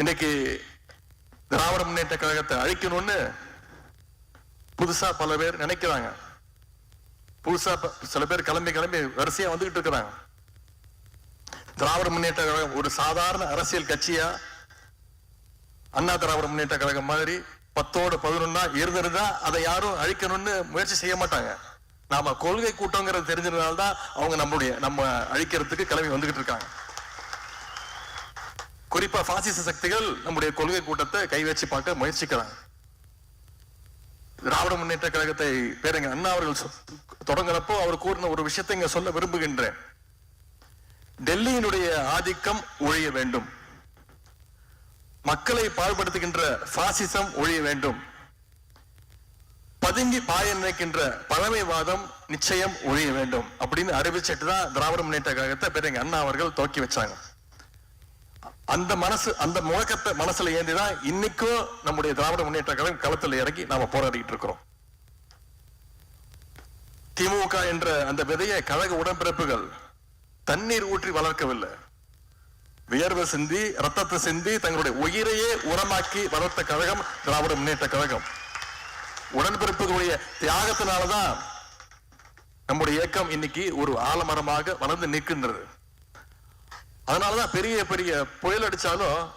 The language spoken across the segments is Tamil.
இன்னைக்கு திராவிட முன்னேற்ற கழகத்தை அழிக்கணும்னு புதுசா பல பேர் நினைக்கிறாங்க. புதுசா சில பேர் கிளம்பி கிளம்பி வரிசையா வந்துகிட்டு இருக்கிறாங்க. திராவிட முன்னேற்ற கழகம் ஒரு சாதாரண அரசியல் கட்சியா? அண்ணா திராவிட முன்னேற்ற கழகம் மாதிரி பத்தோடு பதினொன்னா இருந்திருந்தா அதை யாரும் அழிக்கணும்னு முயற்சி செய்ய மாட்டாங்க. நாம கொள்கை கூட்டங்கிறது தெரிஞ்சதுனால தான் அவங்க நம்மளுடைய நம்ம அழிக்கிறதுக்கு கிளம்பி வந்துகிட்டு இருக்காங்க. குறிப்பா பாசிச சக்திகள் நம்முடைய கொள்கை கூட்டத்தை கை வச்சு பார்க்க முயற்சிக்கிறாங்க. திராவிட முன்னேற்ற கழகத்தை பேருங்க அண்ணா அவர்கள் தொடங்குறப்போ அவர் கூறின ஒரு விஷயத்தை இங்க சொல்ல விரும்புகின்றேன். டெல்லியினுடைய ஆதிக்கம் ஒழிய வேண்டும். மக்களை பாழ்படுத்துகின்ற பாசிசம் ஒழிய வேண்டும். பதுங்கி பாய நினைக்கின்ற பழமைவாதம் நிச்சயம் ஒழிய வேண்டும் அப்படின்னு அறிவிச்சிட்டு தான் திராவிட முன்னேற்ற கழகத்தை பேருங்க அண்ணா அவர்கள் துவக்கி வச்சாங்க. அந்த மனசு அந்த முழக்கத்தை மனசுல ஏந்திதான் இன்னைக்கும் நம்முடைய திராவிட முன்னேற்ற கழகம் களத்துல இறங்கி நாம போராடிட்டு இருக்கிறோம். திமுக என்ற அந்த விதையை கழக உடன்பிறப்புகள் தண்ணீர் ஊற்றி வளர்க்கவில்லை. வியர்வை சிந்தி ரத்தத்தை சிந்தி தங்களுடைய உயிரையே உரமாக்கி வளர்த்த கழகம் திராவிட முன்னேற்ற கழகம். உடன்பிறப்புகளுடைய தியாகத்தினாலதான் நம்முடைய இயக்கம் இன்னைக்கு ஒரு ஆலமரமாக வளர்ந்து நிற்கின்றது. அதனாலதான் பெரிய பெரிய புயல் அடிச்சாலும்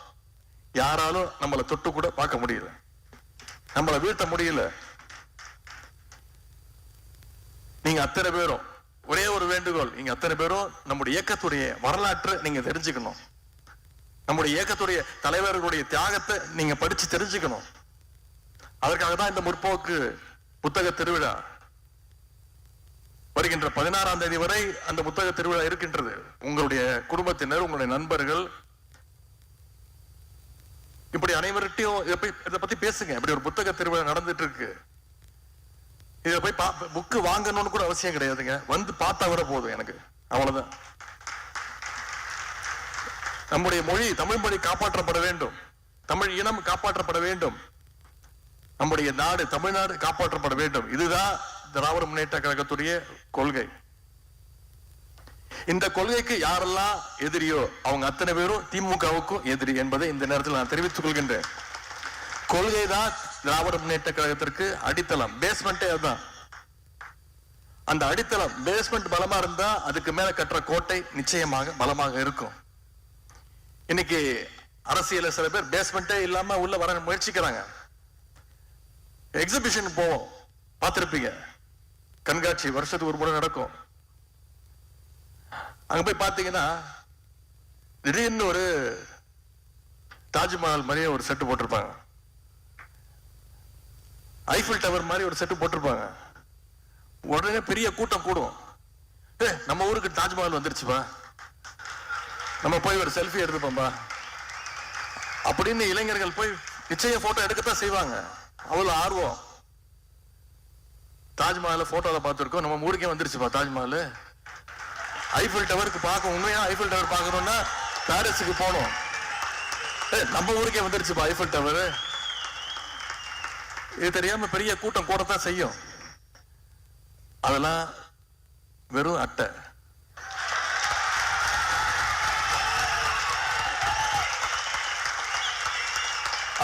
யாராலும் நம்மளை தொட்டு கூட பார்க்க முடியல. நம்மளை வீழ்த்த முடியல. நீங்க அத்தனை பேரும் ஒரே ஒரு வேண்டுகோள் நீங்க அத்தனை பேரும் நம்முடைய இயக்கத்துடைய வரலாற்று நீங்க தெரிஞ்சுக்கணும். நம்முடைய இயக்கத்துடைய தலைவர்களுடைய தியாகத்தை நீங்க படிச்சு தெரிஞ்சுக்கணும். அதற்காக தான் இந்த முற்போக்கு புத்தக திருவிழா வருகின்ற பதினாறாம் தேதி வரை அந்த புத்தக திருவிழா இருக்கின்றது. உங்களுடைய குடும்பத்தினர் உங்களுடைய நண்பர்கள் இப்படி அனைவர்கிட்டையும் இதை பத்தி பேசுங்க. இப்படி ஒரு புத்தக திருவிழா நடந்துட்டு இருக்கு இதை போய் புக்கு வாங்கணும்னு கூட அவசியம் கிடையாதுங்க. வந்து பார்த்தா வர போதும் எனக்கு. அவ்வளவுதான். நம்முடைய மொழி தமிழ் மொழி காப்பாற்றப்பட வேண்டும். தமிழ் இனம் காப்பாற்றப்பட வேண்டும். நம்முடைய நாடு தமிழ்நாடு காப்பாற்றப்பட வேண்டும். இதுதான் திராவிட முன்னேற்ற கழகத்துடைய கொள்கை. இந்த கொள்கைக்கு யாரெல்லாம் எதிரியோ அவங்க அத்தனை பேரும் திமுகவுக்கும் எதிரி என்பதை இந்த நேரத்தில் நான் தெரிவித்துக் கொள்கின்றேன். கொள்கை தான் திராவிட முன்னேற்ற கழகத்திற்கு அடித்தளம் பேஸ்மெண்டே அதுதான். அந்த அடித்தளம் பேஸ்மெண்ட் பலமா இருந்தா அதுக்கு மேல கட்டுற கோட்டை நிச்சயமாக பலமாக இருக்கும். இன்னைக்கு அரசியல சில பேர் பேஸ்மெண்டே இல்லாம உள்ள வர முயற்சிக்கிறாங்க. எக்ஸிபிஷன் போவோம் பார்த்திருப்பீங்க. கண்காட்சி வருஷத்துக்கு ஒரு முறை நடக்கும். அங்க போய் பாத்தீங்கன்னா திடீர்னு ஒரு தாஜ்மஹால் மாதிரியே ஒரு செட்டு போட்டிருப்பாங்க. ஐஃபில் டவர் மாதிரி ஒரு செட்டு போட்டிருப்பாங்க. உடனே பெரிய கூட்டம் கூடும். ஏ நம்ம ஊருக்கு தாஜ்மஹால் வந்துருச்சுப்பா. நம்ம போய் ஒரு செல்ஃபி எடுத்துப்போம்பா. அப்படின்னு இளைஞர்கள் போய் நிச்சயம் போட்டோ எடுக்கத்தான் செய்வாங்க. அவ்வளோ ஆர்வம். தாஜ்மஹால் போட்டோல பார்த்துருக்கோம். நம்ம ஊருக்கே வந்துருச்சுப்பா தாஜ்மஹால் ஐஃபில் டவருக்கு பார்க்க உண்மையா ஐஃபில் டவர் பார்க்கணும்னா பாரிஸுக்கு போகணும். நம்ம ஊருக்கே வந்துருச்சுப்பா ஐஃபில் டவர் இது தெரியாம பெரிய கூட்டம் கூடத்தான் செய்யும். அதெல்லாம் வெறும் அட்டை.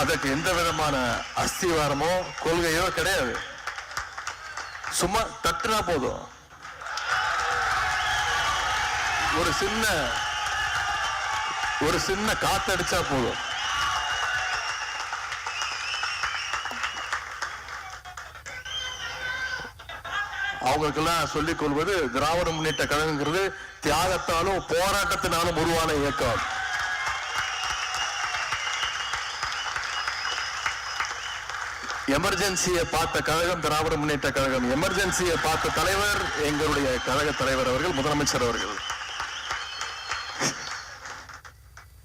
அதற்கு எந்த விதமான அஸ்திவாரமோ கொள்கையோ கிடையாது. சும்மா தட்டுனா போதும். ஒரு சின்ன ஒரு சின்ன காத்தடிச்சா போதும். அவங்களுக்கெல்லாம் சொல்லிக் கொள்வது திராவிட முன்னேற்ற கழகங்கிறது தியாகத்தாலும் போராட்டத்தினாலும் உருவான இயக்கம். எமர்ஜென்சியை பார்த்த கழகம் திராவிட முன்னேற்ற கழகம். எமர்ஜென்சியை பார்த்த தலைவர் எங்களுடைய கழக தலைவர் அவர்கள் முதலமைச்சர் அவர்கள்.